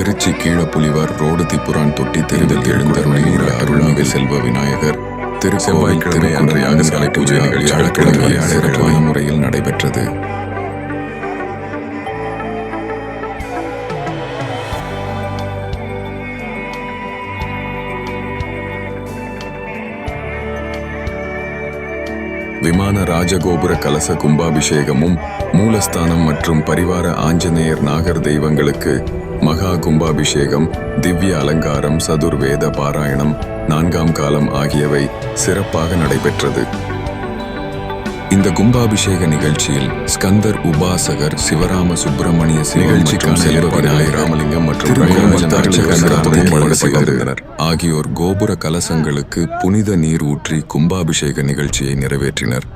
Trichy Keezhapulivar road திப்புரான் தொட்டி தெருவில் எழுந்தருளியுள்ள அருள்மிகு செல்வ விநாயகர் திருக்கோவில் செவ்வாய்க்கிழமை அன்று யாகசாலை பூஜை நிகழ்ச்சி சிறப்பான முறையில் நடைபெற்றது. விமான ராஜகோபுர கலச கும்பாபிஷேகமும் மூலஸ்தானம் மற்றும் பரிவார ஆஞ்சநேயர் நாகர் தெய்வங்களுக்கு மகா கும்பாபிஷேகம் திவ்ய அலங்காரம் சதுர்வேத பாராயணம் நான்காம் காலம் ஆகியவை சிறப்பாக நடைபெற்றது. இந்த கும்பாபிஷேக நிகழ்ச்சியில் ஸ்கந்தர் உபாசகர் சிவராம சுப்பிரமணிய நிகழ்ச்சிக்கான செல்வ விநாயகர் ராமலிங்கம் மற்றும். ஆகியோர் கோபுர கலசங்களுக்கு புனித நீர் ஊற்றி கும்பாபிஷேக நிகழ்ச்சியை நிறைவேற்றினர்.